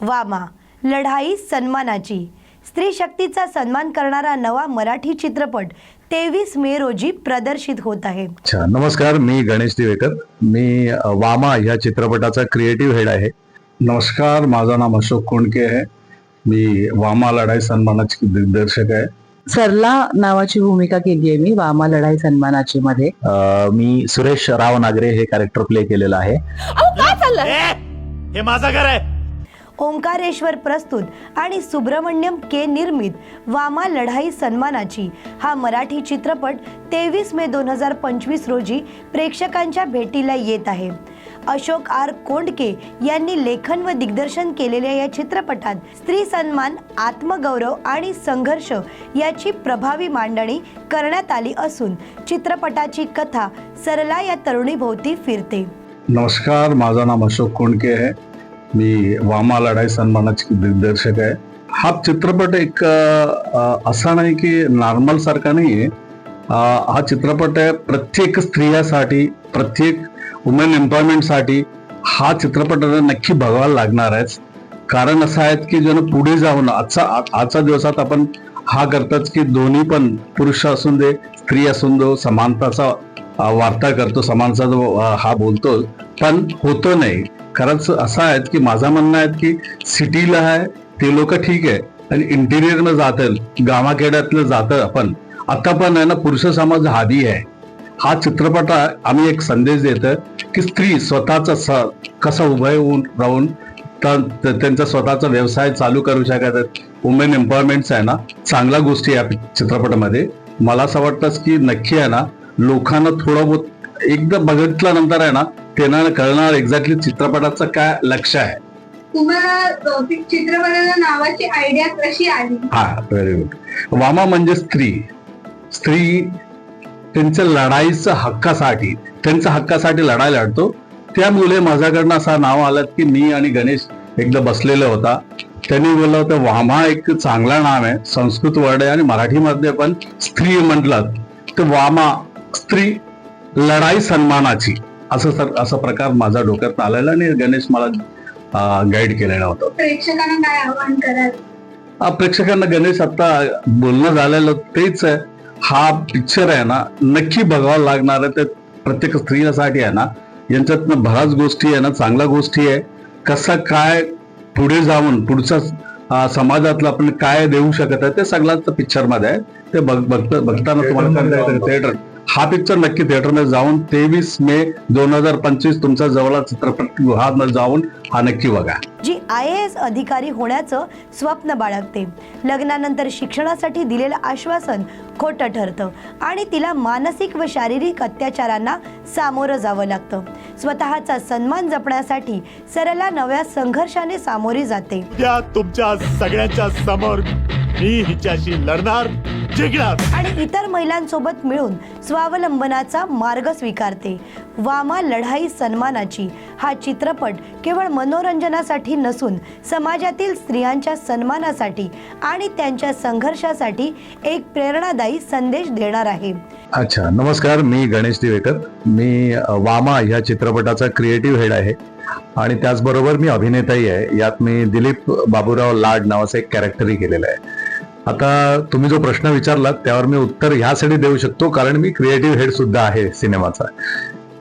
वामा लढाई सन्मानाची. स्त्री शक्तीचा सन्मान करणारा नवा मराठी चित्रपट तेवीस मे रोजी प्रदर्शित होत आहे. अच्छा नमस्कार मी गणेश दिवेकर. मी वामा ह्या चित्रपटाचा क्रिएटिव्ह हेड आहे. नमस्कार माझं नाम अशोक कोंडके आहे. मी वामा लढाई सन्मानाचे दिग्दर्शक आहे. सरला नावाची भूमिका केली आहे मी वामा लढाई सन्मानाची मध्ये. मी सुरेश राव नागरे हे कॅरेक्टर प्ले केलेलं आहे. हे माझं घर आहे. ओंकारेश्वर प्रस्तुत आणि सुब्रमण्यम के निर्मित वामा लढाई सन्मानाची. हा मराठी चित्रपट तेवीस मे दोन हजार पंचवीस रोजी प्रेक्षकांच्या भेटीला येत आहे. अशोक आर कोंडके यांनी लेखन व दिग्दर्शन केलेल्या या चित्रपटात स्त्री सन्मान आत्मगौरव आणि संघर्ष याची प्रभावी मांडणी करण्यात आली असून चित्रपटाची कथा सरला या तरुणीभोवती फिरते. नमस्कार माझं नाम अशोक कोंडके आहे. मी वामा लढाई सन्मानाची दिग्दर्शक आहे. हा चित्रपट एक असा नाही की नॉर्मल सारखा नाही आहे हा चित्रपट आहे प्रत्येक स्त्रियासाठी प्रत्येक वुमेन एम्प्लॉयमेंटसाठी हा चित्रपट नक्की बघायला लागणार आहेच कारण असं आहे की ज्यानं पुढे जाऊन आजचा आजच्या दिवसात आपण हा करतोच की दोन्ही पण पुरुष असून दे स्त्री असून दो समानताचा वार्ता करतो समानचा जो हा बोलतो. पण होतो नाही. खरंच असं आहे की माझं म्हणणं आहे की सिटीला आहे ते लोक ठीक आहे आणि इंटिरियरनं जातं गावाखेड्यातलं जातं आपण. आता पण आहे ना पुरुष समाज हादी आहे. हा चित्रपट आम्ही एक संदेश देतो की स्त्री स्वतःचा स कसं उभं होऊन राहून त्यांचा स्वतःचा व्यवसाय चालू करू शकतात वुमेन एम्पॉवरमेंट्स आहे ना चांगल्या गोष्टी आहे या चित्रपटामध्ये. मला असं वाटतं की नक्की आहे ना लोकांना थोडं बहुत एकदा बघितल्यानंतर आहे ना त्यांना कळणार एक्झॅक्टली चित्रपटाचं काय लक्ष आहे. तुम्हाला नावाची आयडिया कशी आली? हा व्हेरी गुड वामा म्हणजे स्त्री. स्त्री त्यांच्या लढाईच्या हक्कासाठी त्यांच्या हक्कासाठी लढाई लढतो. त्यामुळे माझ्याकडनं असं नाव आलं की मी आणि गणेश एकदा बसलेला होता. त्यांनी बोललं होतं वामा एक चांगला नाव आहे संस्कृत वर्ड आहे आणि मराठीमध्ये पण स्त्री म्हटलं तर वामा स्त्री लढाई सन्मानाची. असं सर असा प्रकार माझा डोक्यात आलेला आणि गणेश मला गाईड केलेला होता. प्रेक्षकांना काय आव्हान कराल? प्रेक्षकांना गणेश आता बोलणं झालेलं तेच आहे. हा पिक्चर आहे ना नक्की बघावं लागणार आहे. ते प्रत्येक स्त्रीसाठी आहे ना यांच्यातनं बऱ्याच गोष्टी आहे ना चांगल्या गोष्टी आहे. कसं काय पुढे जाऊन पुढच्या अं, समाजातलं आपण काय देऊ शकत आहे ते सगळ्याच पिक्चरमध्ये आहे. ते बघ बघता बघताना तुम्हाला थिएटर हा पिक्चर नक्की थिएटरमध्ये जाऊन तेवीस मे दोन हजार पंचवीस तुमच्या जवळ चित्रपटगृहात जाऊन हा नक्की बघा. जी आय ए एस अधिकारी होण्याचं स्वप्न बाळगते. लग्नानंतर शिक्षणासाठी दिलेलं आश्वासन खोटं ठरतं आणि तिला मानसिक व शारीरिक अत्याचारांना सामोरं जावं लागतं. स्वतःचा सन्मान जपण्यासाठी सरला नव्या संघर्षाने सामोरी जाते. उद्या तुमच्या सगळ्यांच्या समोर मी हिच्याशी लढणार. आणि इतर महिलांसोबत मिळून स्वावलंबनाचा मार्ग स्वीकारते. वामा लढाई सन्मानाची हा चित्रपट केवळ मनोरंजनासाठी नसून समाजातील स्त्रियांच्या सन्मानासाठी आणि त्यांच्या संघर्षासाठी एक प्रेरणादायी संदेश देणार आहे. अच्छा नमस्कार मी गणेश दिवेकर. मी वामा ह्या चित्रपटाचा क्रिएटिव्ह हेड आहे. आणि त्याचबरोबर मी अभिनेताही आहे. यात मी दिलीप बाबूराव लाड नावाचं एक कॅरेक्टरही केलेलं आहे. आता तुम्ही जो प्रश्न विचारलात त्यावर मी उत्तर ह्यासाठी देऊ शकतो कारण मी क्रिएटिव्ह हेड सुद्धा आहे सिनेमाचा.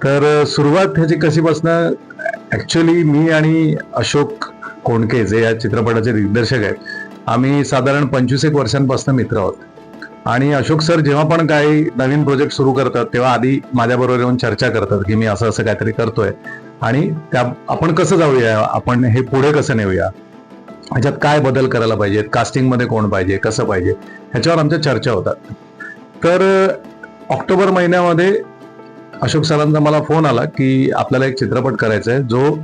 तर सुरुवात ह्याची कशीपासनं बसणं ऍक्च्युली मी आणि अशोक कोणके जे या चित्रपटाचे दिग्दर्शक आहेत आम्ही साधारण पंचवीस एक वर्षांपासून मित्र आहोत. आणि अशोक सर जेव्हा पण काही नवीन प्रोजेक्ट सुरू करतात तेव्हा आधी माझ्याबरोबर येऊन चर्चा करतात की मी असं असं काहीतरी करतोय. आणि त्या आपण कसं जाऊया? आपण हे पुढे कसं नेऊया? ह्याच्यात काय बदल करायला पाहिजेत कास्टिंगमध्ये कोण पाहिजे? कसं पाहिजे? ह्याच्यावर आमच्या चर्चा होतात. तर ऑक्टोबर महिन्यामध्ये अशोक सरांचा मला फोन आला की आपल्याला एक चित्रपट करायचा आहे जो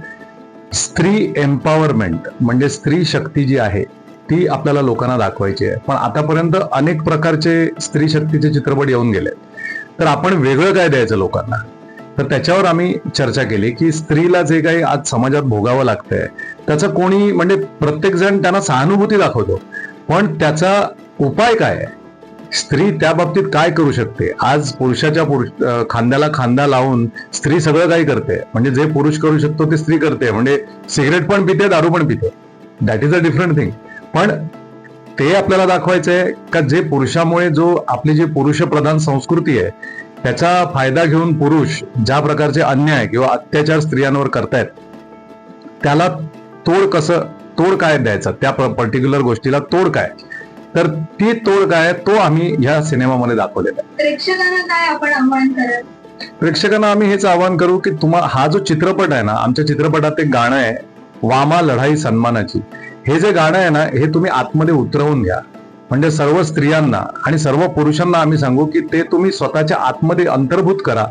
स्त्री एम्पॉवरमेंट म्हणजे स्त्री शक्ती जी आहे ती आपल्याला लोकांना दाखवायची आहे. पण आतापर्यंत अनेक प्रकारचे स्त्री शक्तीचे चित्रपट येऊन गेले तर आपण वेगळं काय द्यायचं लोकांना? तर त्याच्यावर आम्ही चर्चा केली की स्त्रीला जे काही आज समाजात भोगावं लागतंय त्याचं कोणी म्हणजे प्रत्येक जण त्यांना सहानुभूती दाखवतो. पण त्याचा उपाय काय आहे? स्त्री त्या बाबतीत काय करू शकते? आज पुरुषाच्या पुरुष खांद्याला खांदा लावून स्त्री सगळं काही करते. म्हणजे जे पुरुष करू शकतो ते स्त्री करते. म्हणजे सिगरेट पण पिते दारू पण पिते. That is a different thing पण ते आपल्याला दाखवायचंय का जे पुरुषामुळे जो आपली जी पुरुष प्रधान संस्कृती आहे त्याचा फायदा घेऊन पुरुष ज्या प्रकारचे अन्याय किंवा अत्याचार स्त्रियांवर करतायत त्याला तोड कसं तोड काय द्यायचा? त्या पर्टिक्युलर गोष्टीला तोड काय? तर ती तोड काय तो आम्ही ह्या सिनेमामध्ये दाखवलेला आहे. प्रेक्षकांना काय आपण आव्हान कराल? प्रेक्षकांना आम्ही हेच आवाहन करू की तुम्हाला हा जो चित्रपट आहे ना आमच्या चित्रपटात एक गाणं आहे वामा लढाई सन्मानाची. हे जे गाणं आहे ना हे तुम्ही आतमध्ये उतरवून घ्या. म्हणजे सर्व स्त्रियांना आणि सर्व पुरुषांना आम्ही सांगू की ते तुम्ही स्वतःच्या आतमध्ये अंतर्भूत करा.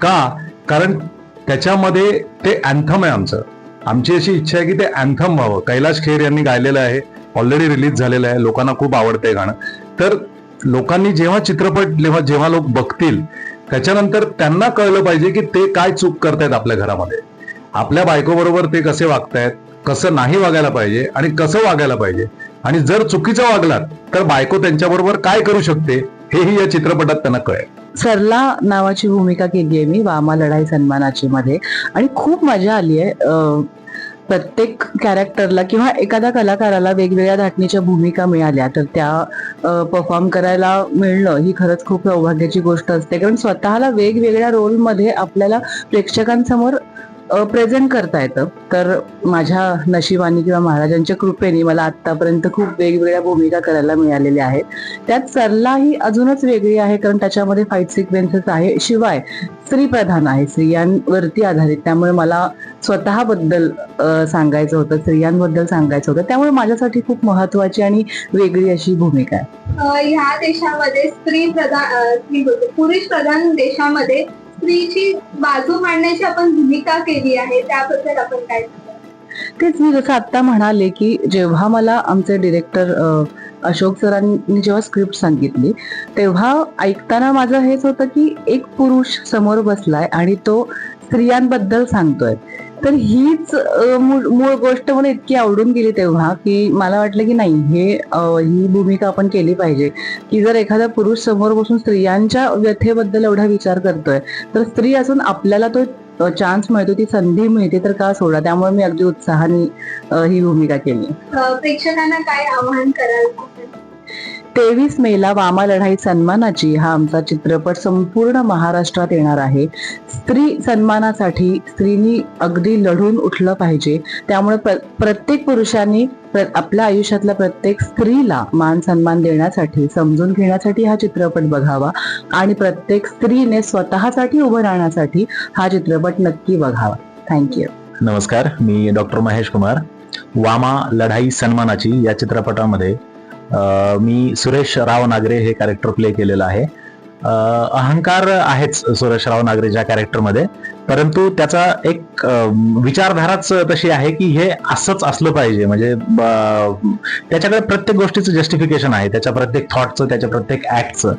का? कारण त्याच्यामध्ये ते अँथम आहे आमचं. आमची अशी इच्छा आहे की ते अँथम व्हावं. कैलाश खेर यांनी गायलेलं आहे. ऑलरेडी रिलीज झालेलं आहे. लोकांना खूप आवडतंय गाणं. तर लोकांनी जेव्हा चित्रपट जेव्हा जेव्हा लोक बघतील त्याच्यानंतर त्यांना कळलं पाहिजे की ते काय चूक करतायत आपल्या घरामध्ये. आपल्या बायकोबरोबर ते कसे वागतायत? कसं नाही वागायला पाहिजे आणि कसं वागायला पाहिजे? आणि जर चुकीचं वागलात तर बायको त्यांच्याबरोबर काय करू शकते? हेही या चित्रपटात त्यांना कळेल. सरला नावाची भूमिका केली आहे मी वामा लढाई सन्मानाची मध्ये. आणि खूप मजा आली आहे. प्रत्येक कॅरेक्टरला किंवा एखाद्या कलाकाराला वेगवेगळ्या धाटणीच्या भूमिका मिळाल्या तर त्या परफॉर्म करायला मिळणं ही खरंच खूप सौभाग्याची गोष्ट असते. कारण स्वतःला वेगवेगळ्या रोलमध्ये आपल्याला प्रेक्षकांसमोर प्रेझेंट करता येतं तर माझ्या नशिबाने किंवा महाराजांच्या कृपेने मला आतापर्यंत खूप वेगवेगळ्या भूमिका करायला मिळालेल्या आहेत. त्यात सरला ही अजूनच वेगळी आहे कारण त्याच्यामध्ये फाईट सिक्वेन्सेस आहे. शिवाय स्त्री प्रधान आहे स्त्रियांवरती आधारित. त्यामुळे मला स्वतःबद्दल सांगायचं होतं स्त्रियांबद्दल सांगायचं होतं. त्यामुळे माझ्यासाठी खूप महत्वाची आणि वेगळी अशी भूमिका आहे. ह्या देशामध्ये स्त्री प्रधान पुरुष प्रधान देशामध्ये स्त्रीची बाजू मांडण्याची आपण भूमिका केली आहे त्याबद्दल आपण काय तेच मी जसं आत्ता म्हणाले की जेव्हा मला आमचे डिरेक्टर अशोक सरांनी जेव्हा स्क्रिप्ट सांगितली तेव्हा ऐकताना माझं हेच होतं की एक पुरुष समोर बसलाय आणि तो स्त्रियांबद्दल सांगतोय. तर हीच मूळ मूळ गोष्ट मला इतकी आवडून गेली तेव्हा की मला वाटलं की नाही हे ही भूमिका आपण केली पाहिजे. की जर एखादा पुरुष समोर बसून स्त्रियांच्या व्यथेबद्दल एवढा विचार करतोय तर स्त्री असून आपल्याला तो चान्स मिळतो ती संधी मिळते तर का सोडा? त्यामुळे मी अगदी उत्साहाने ही भूमिका केली. प्रेक्षकांना काय आव्हान कराल? तेवीस मेला वामा लढाई सन्मानाची हा आमचा चित्रपट संपूर्ण महाराष्ट्रात येणार आहे. स्त्री सन्मानासाठी स्त्रीनी अगदी लढून उठलं पाहिजे. त्यामुळे प्र- प्रत्येक पुरुषांनी प्र- आपल्या आयुष्यातल्या प्रत्येक स्त्रीला मान सन्मान देण्यासाठी समजून घेण्यासाठी हा चित्रपट बघावा आणि प्रत्येक स्त्रीने स्वतःसाठी उभं राहण्यासाठी हा चित्रपट नक्की बघावा. थँक्यू नमस्कार मी डॉक्टर महेश कुमार. वामा लढाई सन्मानाची या चित्रपटामध्ये मी सुरेश राव नागरे हे कॅरेक्टर प्ले केलेलं आहे. अहंकार आहेच सुरेश राव नागरे ज्या कॅरेक्टरमध्ये परंतु त्याचा एक विचारधाराच तशी आहे की हे असंच असलं पाहिजे. म्हणजे ब- त्याच्याकडे प्रत्येक गोष्टीचं जस्टिफिकेशन आहे. त्याच्या प्रत्येक थॉटचं त्याच्या प्रत्येक ऍक्टचं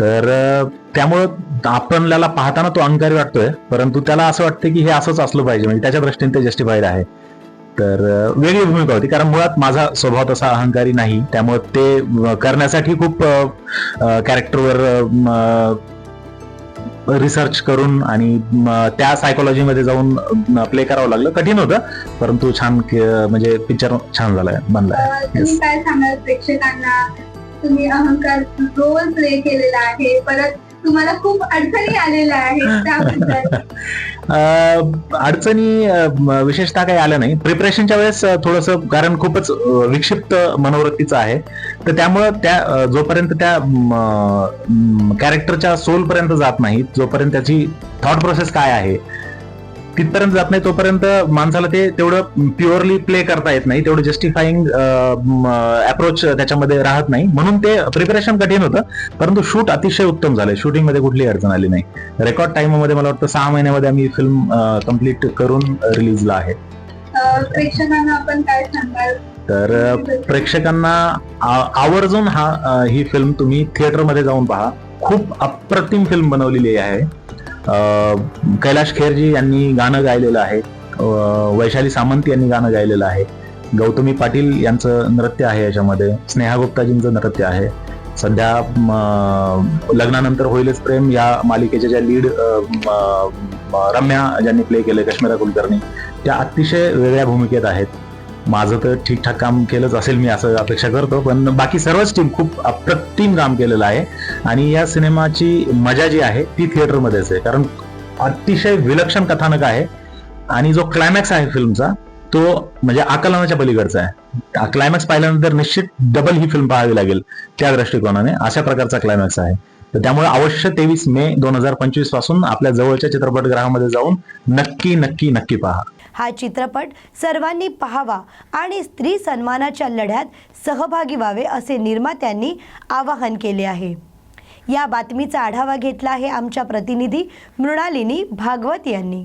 तर त्यामुळं आपल्याला पाहताना तो अहंकारी वाटतोय. परंतु त्याला असं वाटतं की हे असंच असलं पाहिजे. म्हणजे त्याच्या दृष्टीने ते जस्टिफाईड आहे. तर वेगळी भूमिका होती. कारण मुळात माझा स्वभाव तसा अहंकारी नाही. त्यामुळे ते करण्यासाठी खूप कॅरेक्टरवर रिसर्च करून आणि त्या सायकोलॉजीमध्ये जाऊन प्ले करावं लागलं. कठीण होतं परंतु छान म्हणजे पिक्चर छान झालाय बनलाय. काय सांगाल प्रेक्षकांना? तुम्ही अहंकार रोल प्ले केलेला आहे. परत तुम्हाला खूप अडचणी आलेल्या आहेत त्याबद्दल. अडचणी विशेषतः काही आल्या नाही. प्रिपरेशनच्या वेळेस थोडस कारण खूपच विक्षिप्त मनोवृत्तीचं आहे. तर त्यामुळं त्या जोपर्यंत त्या कॅरेक्टरच्या सोल पर्यंत जात नाही जोपर्यंत त्याची थॉट प्रोसेस काय आहे तिथपर्यंत जात नाही तोपर्यंत माणसाला ते तेवढं प्युअरली प्ले करता येत नाही. तेवढं जस्टिफाईंग अप्रोच त्याच्यामध्ये राहत नाही. म्हणून ते प्रिपरेशन कठीण होतं. परंतु शूट अतिशय उत्तम झालंय. शूटिंगमध्ये कुठलीही अडचण आली नाही. रेकॉर्ड टाइममध्ये मला वाटतं सहा महिन्यामध्ये आम्ही फिल्म कंप्लीट करून रिलीजला आहे. अं, प्रेक्षकांना आपण काय सांगाल? तर प्रेक्षकांना आवर्जून हा ही फिल्म तुम्ही थिएटरमध्ये जाऊन पहा. खूप अप्रतिम फिल्म बनवलेली आहे. कैलाश खेरजी यांनी गाणं गायलेलं आहे. वैशाली सामंत यांनी गाणं गायलेलं आहे. गौतमी पाटील यांचं नृत्य आहे याच्यामध्ये. स्नेहा गुप्ताजींचं नृत्य आहे. सध्या लग्नानंतर होईलच प्रेम या मालिकेच्या ज्या लीड रम्या ज्यांनी प्ले केले कश्मीरा कुलकर्णी त्या अतिशय वेगळ्या भूमिकेत आहेत. माझं तर ठीकठाक काम केलंच असेल मी असं अपेक्षा करतो पण बाकी सर्वच टीम खूप अप्रतिम काम केलेलं आहे. आणि या सिनेमाची मजा जी आहे ती थिएटरमध्येच आहे. कारण अतिशय विलक्षण कथानक आहे आणि जो क्लायमॅक्स आहे फिल्मचा तो म्हणजे आकलनाच्या पलीकडचा आहे. क्लायमॅक्स पाहिल्यानंतर निश्चित डबल ही फिल्म पाहावी लागेल त्या दृष्टिकोनाने. अशा प्रकारचा क्लायमॅक्स आहे. तर त्यामुळे अवश्य तेवीस मे दोन हजार पंचवीसपासून आपल्या जवळच्या चित्रपटगृहामध्ये जाऊन नक्की नक्की नक्की पहा. हा चित्रपट सर्वांनी पाहावा आणि स्त्री सन्मानाच्या लढ्यात सहभागी व्हावे असे निर्मात्यांनी आवाहन केले आहे. या बातमीचा आढावा घेतला आहे आमच्या प्रतिनिधी मृणालिनी भागवत यांनी.